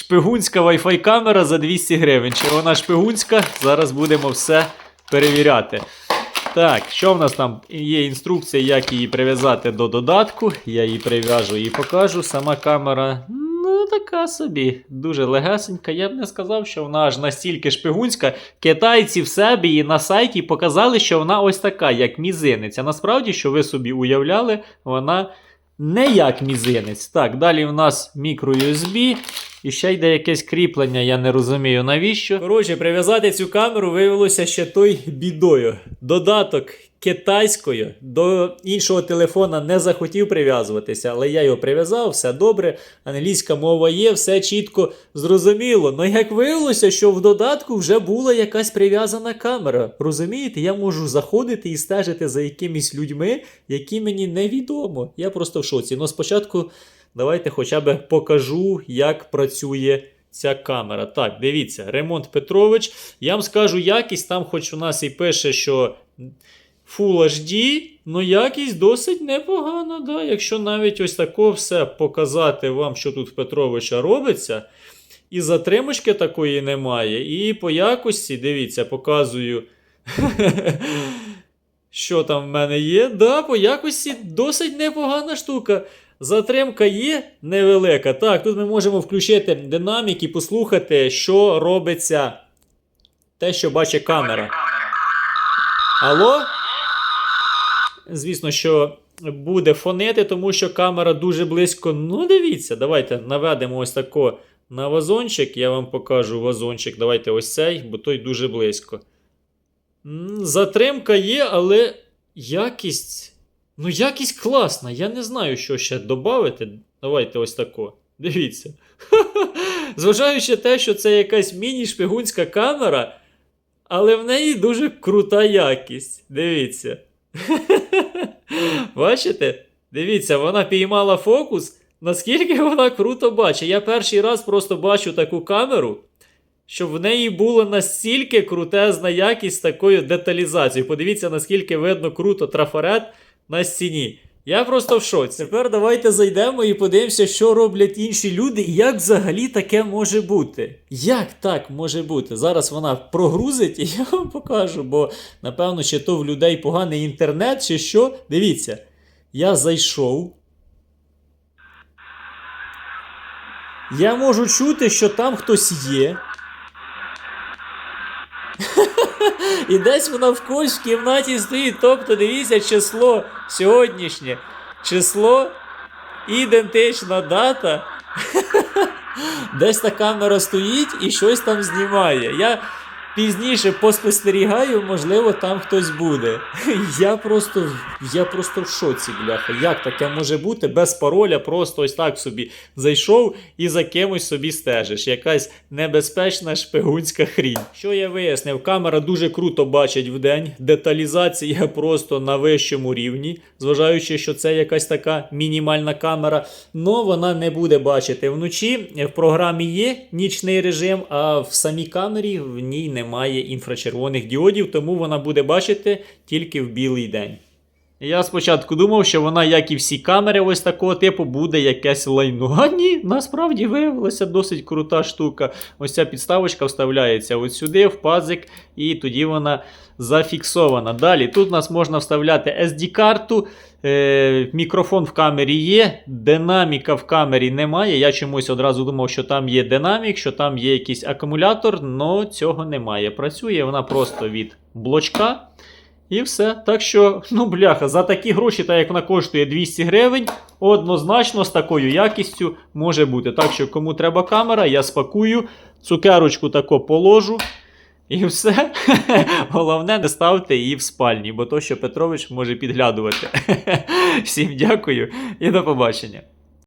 шпигунська Wi-Fi камера за 200 гривень. Чи вона шпигунська? Зараз будемо все перевіряти. Так, що в нас там є інструкція, як її прив'язати до додатку. Я її прив'яжу і покажу. Сама камера, ну така собі, дуже легесенька. Я б не сказав, що вона аж настільки шпигунська. Китайці в себе і на сайті показали, що вона ось така, як мізинець. А насправді, що ви собі уявляли, вона не як мізинець. Так, далі в нас мікро-USB. І ще йде якесь кріплення, я не розумію навіщо. Коротше, прив'язати цю камеру виявилося ще той бідою. Додаток китайською до іншого телефона не захотів прив'язуватися, але я його прив'язав, все добре. Англійська мова є, все чітко зрозуміло. Ну як виявилося, що в додатку вже була якась прив'язана камера. Розумієте, я можу заходити і стежити за якимись людьми, які мені невідомо. Я просто в шоці. Ну спочатку. Давайте хоча б покажу, як працює ця камера. Так, дивіться, ремонт Петрович. Я вам скажу якість, там, хоч у нас і пише, що Full HD, ну якість досить непогана. Да? Якщо навіть ось тако все показати вам, що тут в Петровича робиться. І затримочки такої немає. І по якості, дивіться, показую. Що там в мене є? Да, по якості досить непогана штука. Затримка є невелика. Так, тут ми можемо включити динамік і послухати, що робиться те, що бачить камера. Алло? Звісно, що буде фонити, тому що камера дуже близько. Ну, дивіться, давайте наведемо ось тако на вазончик. Я вам покажу вазончик. Давайте ось цей, бо той дуже близько. Затримка є, але якість. Ну, якість класна. Я не знаю, що ще додати. Давайте ось тако. Дивіться. Зважаючи те, що це якась міні-шпигунська камера, але в неї дуже крута якість. Дивіться. Бачите? Дивіться, вона піймала фокус. Наскільки вона круто бачить. Я перший раз просто бачу таку камеру, щоб в неї була настільки крутезна якість такою деталізацією. Подивіться, наскільки видно круто трафарет на стіні. Я просто в шоці. Тепер давайте зайдемо і подивимося, що роблять інші люди і як взагалі таке може бути. Як так може бути? Зараз вона прогрузить і я вам покажу, бо напевно, чи то в людей поганий інтернет, чи що. Дивіться, я зайшов. Я можу чути, що там хтось є. І десь вона в когось в кімнаті стоїть. Тобто, дивіться, число сьогоднішнє. Число, ідентична дата. Десь та камера стоїть і щось там знімає. Я пізніше поспостерігаю, можливо, там хтось буде. Я просто, я просто в шоці, бляха. Як таке може бути без пароля, просто ось так собі зайшов і за кимось собі стежиш. Якась небезпечна шпигунська хрінь. Що я вияснив? Камера дуже круто бачить вдень. Деталізація просто на вищому рівні, зважаючи, що це якась така мінімальна камера. Но вона не буде бачити вночі. В програмі є нічний режим, а в самій камері в ній немає інфрачервоних діодів, тому вона буде бачити тільки в білий день. Я спочатку думав, що вона, як і всі камери, ось такого типу, буде якесь лайно. А ні, насправді виявилася досить крута штука. Ось ця підставочка вставляється от сюди, в пазик, і тоді вона зафіксована. Далі тут у нас можна вставляти SD-карту. Е, мікрофон в камері є, динаміка в камері немає. Я чомусь одразу думав, що там є динамік, що там є якийсь акумулятор, але цього немає. Працює вона просто від блочка. І все. Так що, ну бляха, за такі гроші, так як вона коштує 200 гривень, однозначно з такою якістю може бути. Так що, кому треба камера, я спакую, цукерочку тако положу. І все. Головне, не ставте її в спальні, бо то, що Петрович може підглядувати. Всім дякую і до побачення.